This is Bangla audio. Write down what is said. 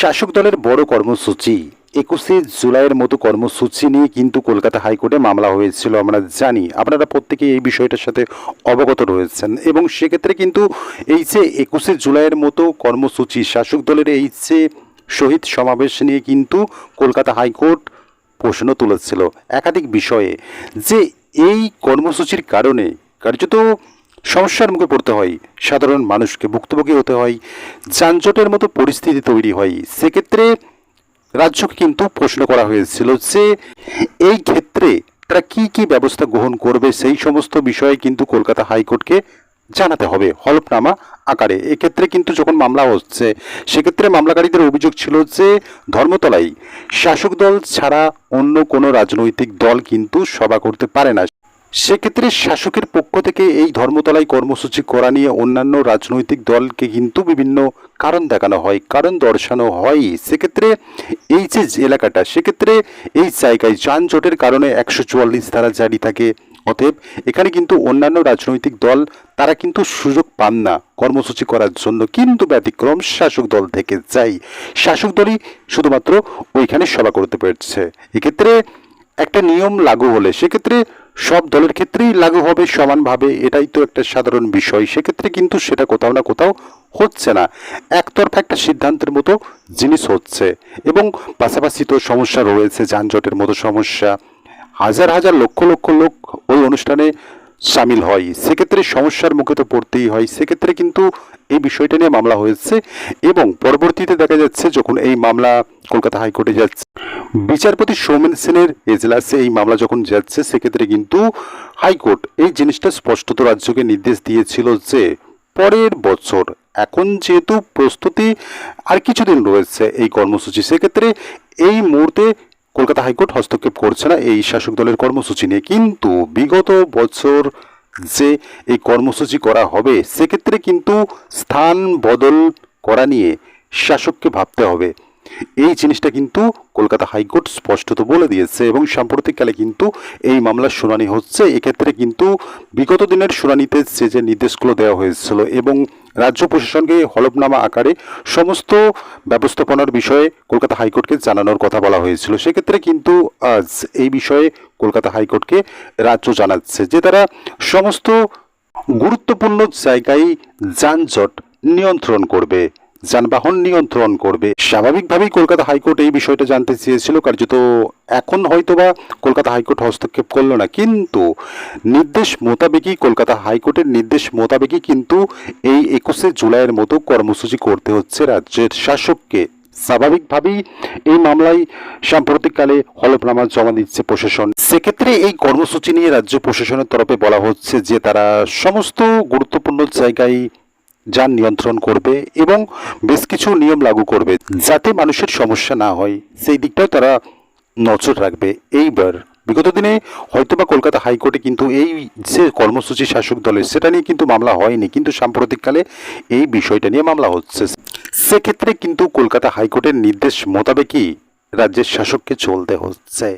শাসক দলের বড় কর্মসূচি। একুশে জুলাইয়ের মতো কর্মসূচি নিয়ে কিন্তু কলকাতা হাইকোর্টে মামলা হয়েছিল, আমরা জানি। আপনারা প্রত্যেকে এই বিষয়টার সাথে অবগত রয়েছেন। এবং সেক্ষেত্রে কিন্তু এই যে একুশে জুলাইয়ের মতো কর্মসূচি, শাসক দলের এই যে শহীদ সমাবেশ নিয়ে কিন্তু কলকাতা হাইকোর্ট প্রশ্ন তুলেছিল। একাধিক বিষয়ে। যে এই কর্মসূচির কারণে কার্যত সমস্যার মুখে পড়তে হয়, সাধারণ মানুষকে ভুক্তভোগী হতে হয়, যানজটের মতো পরিস্থিতি তৈরি হয়। সেক্ষেত্রে রাজ্যকে কিন্তু প্রশ্ন করা হয়েছিল যে, এই ক্ষেত্রে তারা কি কি ব্যবস্থা গ্রহণ করবে? সেই সমস্ত বিষয়ে কিন্তু কলকাতা হাইকোর্টকে জানাতে হবে হলফনামা আকারে। এক্ষেত্রে কিন্তু যখন মামলা হচ্ছে, সেক্ষেত্রে মামলাকারীদের অভিযোগ ছিল যে, ধর্মতলায় শাসক দল ছাড়া অন্য কোনো রাজনৈতিক দল কিন্তু সভা করতে পারে না। সেক্ষেত্রে শাসকের পক্ষ থেকে এই ধর্মতলায় কর্মসূচি করা নিয়ে অন্যান্য রাজনৈতিক দলকে কিন্তু বিভিন্ন কারণ দেখানো হয়, কারণ দর্শানো হয়। সেক্ষেত্রে এই যে এলাকাটা, সেক্ষেত্রে এই জায়গায় যানজটের কারণে একশো চুয়াল্লিশ ধারা জারি থাকে। অতএব এখানে কিন্তু অন্যান্য রাজনৈতিক দল, তারা কিন্তু সুযোগ পান না কর্মসূচি করার জন্য। কিন্তু ব্যতিক্রম শাসক দল থেকে যাই। শাসক দলই শুধুমাত্র ওইখানে সভা করতে পেরেছে। এক্ষেত্রে একটা নিয়ম লাগু হলে, সেক্ষেত্রে সব দলের ক্ষেত্রেই লাগু হবে সমানভাবে, এটাই তো একটা সাধারণ বিষয়। সেক্ষেত্রে কিন্তু সেটা কোথাও না কোথাও হচ্ছে না। একতরফা একটা সিদ্ধান্তের মতো জিনিস হচ্ছে। এবং পাশাপাশি তো সমস্যা রয়েছে, যানজটের মতো সমস্যা। হাজার হাজার লক্ষ লক্ষ লোক ওই অনুষ্ঠানে সামিল হয়। সেক্ষেত্রে সমস্যার মুখে তো পড়তেই হয়। সেক্ষেত্রে কিন্তু এই বিষয়টা নিয়ে মামলা হয়েছে এবং পরবর্তীতে দেখা যাচ্ছে যখন এই মামলা কলকাতা হাইকোর্টে যাচ্ছে, বিচারপতি সৌমেন সেনের এজলাসে এই মামলা যখন যাচ্ছে, সেক্ষেত্রে কিন্তু হাইকোর্ট এই জিনিসটা স্পষ্টত রাজ্যকে নির্দেশ দিয়েছিল যে পরের বছর, এখন যেহেতু প্রস্তুতি আর কিছুদিন রয়েছে এই কর্মসূচি, সেক্ষেত্রে এই মুহূর্তে কলকাতা হাইকোর্ট হস্তক্ষেপ করছে না এই শাসক দলের কর্মসূচি নিয়ে। কিন্তু বিগত বছর যে এই কর্মসূচি করা হবে, সেক্ষেত্রে কিন্তু স্থান বদল করা নিয়ে শাসককে ভাবতে হবে। এই জিনিসটা কিন্তু কলকাতা হাইকোর্ট স্পষ্টত বলে দিয়েছে এবং সাম্প্রতিককালে কিন্তু এই মামলার শুনানি হচ্ছে। এক্ষেত্রে কিন্তু বিগত দিনের শুনানিতে যে যে নির্দেশগুলো দেওয়া হয়েছিল এবং রাজ্য প্রশাসনকে হলফনামা আকারে সমস্ত ব্যবস্থাপনার বিষয়ে কলকাতা হাইকোর্টকে জানানোর কথা বলা হয়েছিল। সেক্ষেত্রে কিন্তু আজ এই বিষয়ে কলকাতা হাইকোর্টকে রাজ্য জানাচ্ছে যে, তারা সমস্ত গুরুত্বপূর্ণ জায়গায় যানজট নিয়ন্ত্রণ করবে। যানবাহন নিয়ন্ত্রণ করবে। স্বাভাবিকভাবেই কলকাতা হাইকোর্ট এই বিষয়টা জানতে চেয়েছিল, কার্যত এখন হয়তোবা কলকাতা হাইকোর্ট হস্তক্ষেপ করল না। কিন্তু নির্দেশ মোতাবেকই কলকাতা হাইকোর্টের নির্দেশ মোতাবেকই কিন্তু এই একুশে জুলাইয়ের মতো কর্মসূচি করতে হচ্ছে রাজ্যের শাসককে। স্বাভাবিকভাবেই এই মামলায় সাম্প্রতিককালে হলফনামা জমা দিচ্ছে প্রশাসন। সেক্ষেত্রে এই কর্মসূচি নিয়ে রাজ্য প্রশাসনের তরফে বলা হচ্ছে যে তারা সমস্ত গুরুত্বপূর্ণ জায়গায় যান নিয়ন্ত্রণ করবে এবং বেশ কিছু নিয়ম লাগু করবে যাতে মানুষের সমস্যা না হয়। সেই দিকটাও তারা নজর রাখবে। এইবার বিগত দিনে হয়তোবা কলকাতা হাইকোর্টে কিন্তু এই যে কর্মসূচি শাসক দলের, সেটা নিয়ে কিন্তু মামলা হয়নি। কিন্তু সাম্প্রতিককালে এই বিষয়টা নিয়ে মামলা হচ্ছে। সেক্ষেত্রে কিন্তু কলকাতা হাইকোর্টের নির্দেশ মোতাবেকই রাজ্যের শাসককে চলতে হচ্ছে।